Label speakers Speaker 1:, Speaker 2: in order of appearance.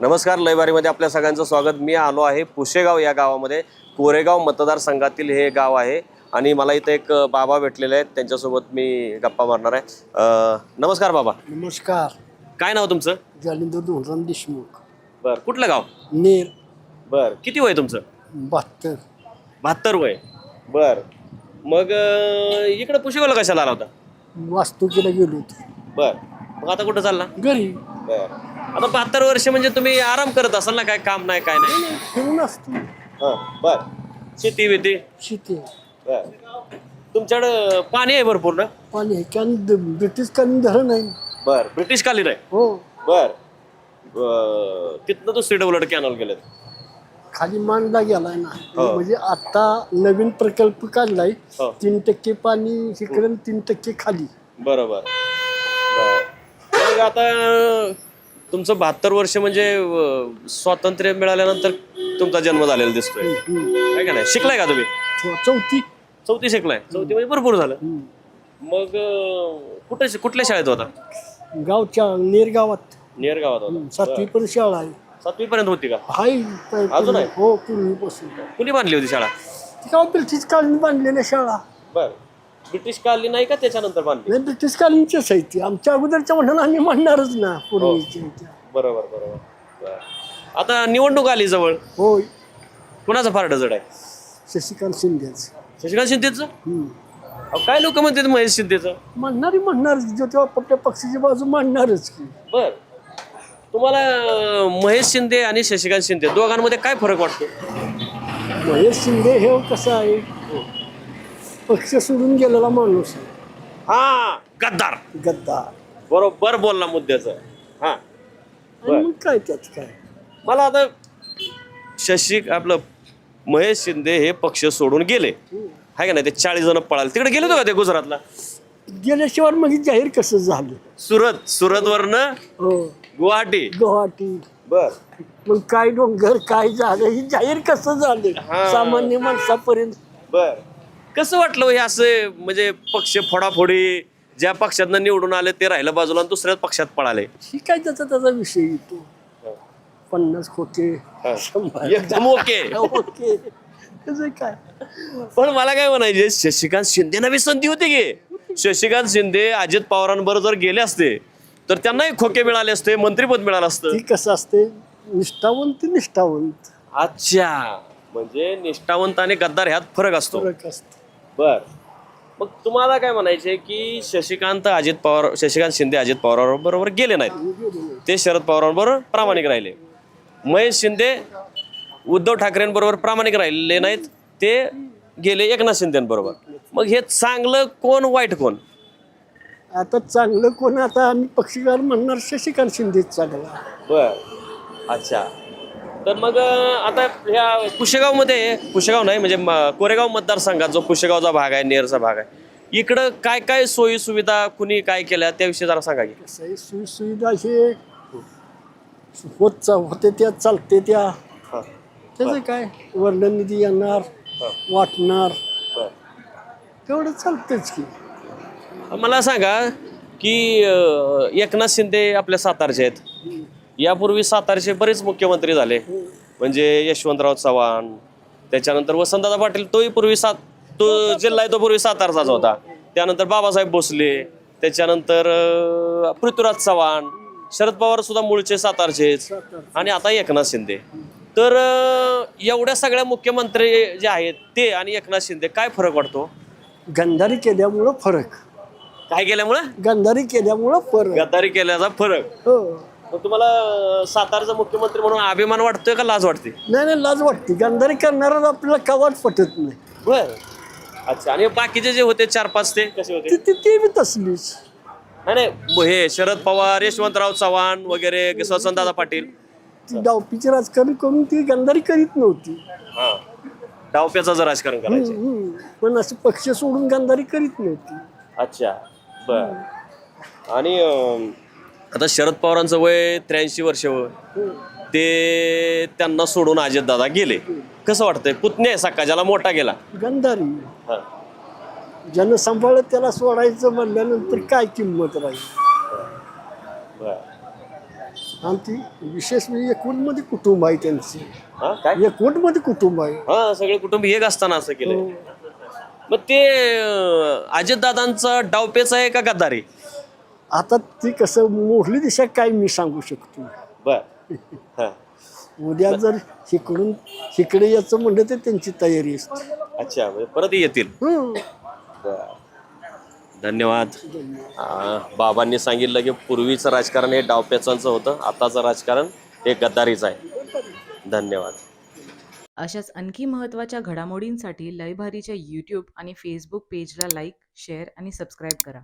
Speaker 1: नमस्कार लयबारीमध्ये आपल्या सगळ्यांचं स्वागत. मी आलो आहे पुशेगाव या गावामध्ये. कोरेगाव मतदारसंघातील हे गाव आहे आणि मला इथं एक बाबा भेटलेले आहेत. त्यांच्यासोबत मी गप्पा मारणार आहे. अ, नमस्कार बाबा.
Speaker 2: नमस्कार.
Speaker 1: काय नाव तुमचं?
Speaker 2: जालिंदर धोंडराम देशमुख.
Speaker 1: बर कुठलं गाव?
Speaker 2: नेर.
Speaker 1: बर किती वय तुमचं?
Speaker 2: बहात्तर.
Speaker 1: बहात्तर वय. बर. मग अ, इकडं पुशेगावला कशाला आला होता?
Speaker 2: वास्तुकीला गेलो होतो.
Speaker 1: बर. मग आता कुठं चालला?
Speaker 2: घरी.
Speaker 1: बर. आता बहात्तर वर्ष म्हणजे तुम्ही आराम करत असाल ना काय काम नाही काय नाही.
Speaker 2: फिरून असतो.
Speaker 1: हां बर. शेती बिती?
Speaker 2: शेती
Speaker 1: बर. तुमच्याकडं पाणी आहे भरपूर ना?
Speaker 2: पाणी कॅन ब्रिटिश कालीन धरण आहे.
Speaker 1: बर ब्रिटिश कालीन आहे?
Speaker 2: हो.
Speaker 1: बर. अं, तिथनं दुसरी डेव्हलप कॅनल गेलेत
Speaker 2: खाली मांडला गेलाय ना.
Speaker 1: हो.
Speaker 2: म्हणजे आता नवीन प्रकल्प काढलाय.
Speaker 1: हो.
Speaker 2: तीन टक्के पाणी इकडे तीन टक्के खाली.
Speaker 1: बरोबर. बर. मग आता तुमचं बहात्तर वर्ष म्हणजे अं, स्वातंत्र्य मिळाल्यानंतर तुमचा जन्म झालेला दिसतोय. काय का नाही? शिकलाय का तुम्ही?
Speaker 2: चौ- चौथी.
Speaker 1: चौथी शिकलाय. चौथी म्हणजे भरपूर झालं. मग अं, कुठे कुठल्या शाळेत होता?
Speaker 2: गावच्या नेर गावात
Speaker 1: नेर गावात होता
Speaker 2: सातवी पण शाळा आहे.
Speaker 1: सातवी पर्यंत होती का?
Speaker 2: हाय प-
Speaker 1: अजून आहे?
Speaker 2: हो पूर्वीपासून.
Speaker 1: कुणी बांधली होती शाळा?
Speaker 2: ती ब्रिटिश कालीन बांधलेल्या शाळा.
Speaker 1: बर. ब्रिटिश कालनी नाही का त्याच्यानंतर बांधली?
Speaker 2: नाही आहे ती. आमच्या अगोदरच्या म्हणून आम्ही म्हणणारच ना पूर्वीच्या त्या.
Speaker 1: बरोबर बरोबर. बर. आता निवडणूक आली जवळ.
Speaker 2: होय.
Speaker 1: कुणाचं फारडं जड आहे?
Speaker 2: शशिकांत शिंदेच.
Speaker 1: शशिकांत शिंदेचं?
Speaker 2: हम्म.
Speaker 1: अहो, काय लोक म्हणतात महेश शिंदेचं?
Speaker 2: म्हणणारी म्हणणारच जो तेव्हा आपल्या पक्षाची बाजू मांडणारच की.
Speaker 1: बर. तुम्हाला अं, महेश शिंदे आणि शशिकांत शिंदे दोघांमध्ये काय फरक वाटतो?
Speaker 2: महेश शिंदे हे कसं आहे? पक्ष सोडून गेलेला माणूस आहे.
Speaker 1: हा. गद्दार.
Speaker 2: गद्दार.
Speaker 1: बरोबर बोलला मुद्द्याचं. हा.
Speaker 2: आणि मग काय त्यात काय?
Speaker 1: मला आता शशी आपलं महेश शिंदे हे पक्ष सोडून गेले. हाय का नाही? ते चाळीस जण पळाले. तिकडे गेले होते का ते गुजरातला?
Speaker 2: गेल्याशिवाय मग हे जाहीर कसं झालं?
Speaker 1: सुरत सुरत वरनं
Speaker 2: हो.
Speaker 1: गुवाहाटी.
Speaker 2: गुवाहाटी.
Speaker 1: बर.
Speaker 2: मग काय डोंगर काय झालं हे जाहीर कसं झालं?
Speaker 1: हा.
Speaker 2: सामान्य माणसापर्यंत.
Speaker 1: बर. कसं वाटलं हे असं म्हणजे पक्ष फोडाफोडी ज्या पक्षातनं निवडून आले ते राहिलं बाजूला आणि दुसऱ्याच पक्षात पळाले?
Speaker 2: ही काय त्याचा त्याचा विषय येतो पन्नास खोके. शंभर.
Speaker 1: एकदम ओके.
Speaker 2: ओके. त्याचं काय?
Speaker 1: पण मला काय म्हणायचे शशिकांत शिंदेना बी संधी होती की? शशिकांत शिंदे अजित पवारांबरोबर जर गेले असते तर त्यांनाही खोके मिळाले असते मंत्रीपद मिळालं असतं.
Speaker 2: ती कसं असते? निष्ठावंत निष्ठावंत.
Speaker 1: अच्छा. म्हणजे निष्ठावंत आणि गद्दार ह्यात फरक असतो.
Speaker 2: फरक असतो.
Speaker 1: बर. मग तुम्हाला काय म्हणायचे की शशिकांत अजित पवार शशिकांत शिंदे अजित पवारांबरोबर गेले नाहीत. ते शरद पवारांबरोबर प्रामाणिक राहिले. महेश शिंदे उद्धव ठाकरेंबरोबर प्रामाणिक राहिलेले नाहीत. ते गेले एकनाथ शिंदेबरोबर. मग हे चांगलं कोण वाईट कोण?
Speaker 2: आता चांगलं कोण? आता आम्ही पक्षीकार म्हणणार शशिकांत शिंदेच चांगला.
Speaker 1: बर. अच्छा. तर मग आता ह्या पुशेगावमध्ये पुशेगाव नाही म्हणजे म- कोरेगाव मतदारसंघात जो पुशेगावचा भाग आहे नेरचा भाग आहे इकडं काय काय सोयी सुविधा कुणी काय केल्या त्याविषयी जरा सांगा की.
Speaker 2: आहे सोयी सुविधा हे होत चा होते त्या चालते त्या.
Speaker 1: हां.
Speaker 2: त्याचं काय वर्णन निधी येणार वाटणार.
Speaker 1: बर
Speaker 2: तेवढं चालतंच की.
Speaker 1: मला सांगा की अं, एकनाथ शिंदे आपल्या सातारचे आहेत. यापूर्वी सातारचे बरेच मुख्यमंत्री झाले. म्हणजे यशवंतराव चव्हाण त्याच्यानंतर वसंतदादा पाटील तोही पूर्वी सात तो जिल्हा आहे तो पूर्वी सातारचाच होता. त्यानंतर बाबासाहेब भोसले त्याच्यानंतर पृथ्वीराज चव्हाण शरद पवार सुद्धा मूळचे सातारचेच आणि आता एकनाथ शिंदे. तर एवढ्या सगळ्या मुख्यमंत्री जे आहेत ते आणि एकनाथ शिंदे काय फरक वाटतो?
Speaker 2: गंधारी केल्यामुळं फरक.
Speaker 1: काय केल्यामुळे?
Speaker 2: गंधारी केल्यामुळं फरक.
Speaker 1: गद्दारी केल्याचा फरक.
Speaker 2: हो.
Speaker 1: मग तुम्हाला सातारचा मुख्यमंत्री म्हणून अभिमान वाटतोय का लाज वाटते?
Speaker 2: नाही नाही लाज वाटते. गंधारी करणारा आपल्याला कवाट पटत नाही.
Speaker 1: बर. अच्छा आणि बाकीचे जे होते चार पाच ते? कसे होते?
Speaker 2: ती ती- ती बी तसलीच.
Speaker 1: नाही नाही हे शरद पवार यशवंतराव चव्हाण वगैरे वसंतदादा पाटील.
Speaker 2: ती डावपीचे राजकारण करून ती गंधारी करीत नव्हती.
Speaker 1: हा. डावप्याचं जर राजकारण करायचे.
Speaker 2: हम्म. पण असं पक्ष सोडून गंधारी करीत नव्हती.
Speaker 1: अच्छा बर. आणि अं, आता शरद पवारांचं वय त्र्याऐंशी वर्ष. ते त्यांना सोडून अजितदादा गेले. कसं वाटतंय? पुतणे आहे सका ज्याला मोठा गेला.
Speaker 2: गंधारी.
Speaker 1: हा.
Speaker 2: ज्यानं सांभाळलं त्याला सोडायचं म्हणल्यानंतर काय किंमत राहील?
Speaker 1: बर.
Speaker 2: आणि ती विशेष म्हणजे एकूणमध्ये कुटुंब आहे त्यांची.
Speaker 1: हा काय?
Speaker 2: एकूणमध्ये कुटुंब आहे.
Speaker 1: हा सगळे कुटुंब एक असताना असं केलं मग ते अजित दादांचा डावपेच आहे का गद्दारी?
Speaker 2: आता ती कसं मोडली दिशा काय मी सांगू शकतो.
Speaker 1: बर. हा.
Speaker 2: उद्या जर इकडून इकडे यायचं म्हणलं तर त्यांची तयारी असते.
Speaker 1: अच्छा म्हणजे परत येतील.
Speaker 2: हं.
Speaker 1: बर. धन्यवाद. आ, बाबांनी सांगितलं की पूर्वीचं राजकारण हे डावपेचांचं होतं आताचं राजकारण हे गद्दारीचं आहे. धन्यवाद.
Speaker 3: अशाच आणखी महत्त्वाच्या घडामोडींसाठी लयभारीच्या यूट्यूब आणि फेसबुक पेजला लाईक शेअर आणि सबस्क्राईब करा.